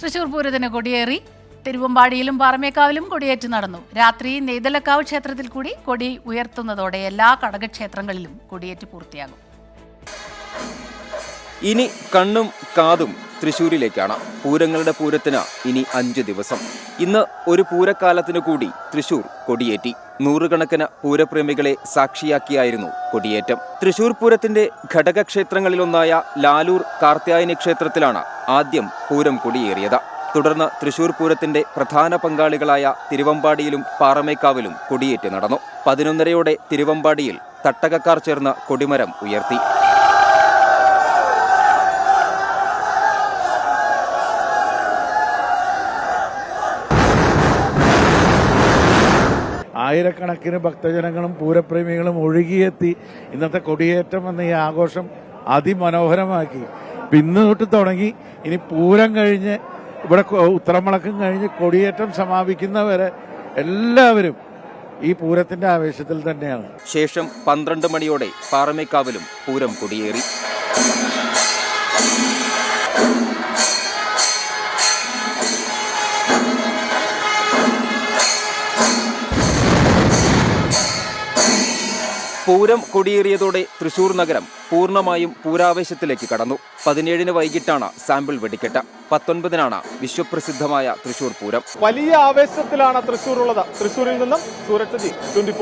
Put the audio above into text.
തൃശൂർ പൂരത്തിന് കൊടിയേറി തിരുവമ്പാടിയിലും പാറമേക്കാവിലും കൊടിയേറ്റ് നടന്നു. രാത്രി നെയ്തലക്കാവ് ക്ഷേത്രത്തിൽ കൂടി കൊടി ഉയർത്തുന്നതോടെ എല്ലാ കടകക്ഷേത്രങ്ങളിലും കൊടിയേറ്റ് പൂർത്തിയാകും. ഇനി കണ്ണും കാതും തൃശൂരിലേക്കാണ്. പൂരങ്ങളുടെ പൂരത്തിന് ഇനി അഞ്ച് ദിവസം. ഇന്ന് ഒരു പൂരക്കാലത്തിനു കൂടി തൃശൂർ കൊടിയേറ്റി. നൂറുകണക്കിന് പൂരപ്രേമികളെ സാക്ഷിയാക്കിയായിരുന്നു കൊടിയേറ്റം. തൃശൂർ പൂരത്തിന്റെ ഘടകക്ഷേത്രങ്ങളിലൊന്നായ ലാലൂർ കാർത്യായനി ക്ഷേത്രത്തിലാണ് ആദ്യം പൂരം കൊടിയേറിയത്. തുടർന്ന് തൃശൂർ പൂരത്തിന്റെ പ്രധാന പങ്കാളികളായ തിരുവമ്പാടിയിലും പാറമേക്കാവിലും കൊടിയേറ്റ് നടന്നു. പതിനൊന്നരയോടെ തിരുവമ്പാടിയിൽ തട്ടകക്കാർ ചേർന്ന് കൊടിമരം ഉയർത്തി. ആയിരക്കണക്കിന് ഭക്തജനങ്ങളും പൂരപ്രേമികളും ഒഴുകിയെത്തി ഇന്നത്തെ കൊടിയേറ്റം എന്ന ഈ ആഘോഷം അതിമനോഹരമാക്കി. ഇന്ന് തൊട്ട് തുടങ്ങി. ഇനി പൂരം കഴിഞ്ഞ് ഇവിടെ ഉത്തരമുളക്കം കഴിഞ്ഞ് കൊടിയേറ്റം സമാപിക്കുന്നവരെ എല്ലാവരും ഈ പൂരത്തിന്റെ ആവേശത്തിൽ തന്നെയാണ്. ശേഷം പന്ത്രണ്ട് മണിയോടെ പാറമേക്കാവിലും പൂരം കൊടിയേറി. പൂരം കൊടിയേറിയതോടെ തൃശൂർ നഗരം പൂർണമായും പൂരാവേശത്തിലേക്ക് കടന്നു. പതിനേഴിന് വൈകിട്ടാണ് സാമ്പിൾ വെടിക്കെട്ട്. പത്തൊൻപതിനാണ് വിശ്വപ്രസിദ്ധമായ തൃശൂർ പൂരം. വലിയ ആവേശത്തിലാണ് തൃശൂർ ഉള്ളത്. തൃശൂരിൽ നിന്നും സൂരജ് ട്വന്റി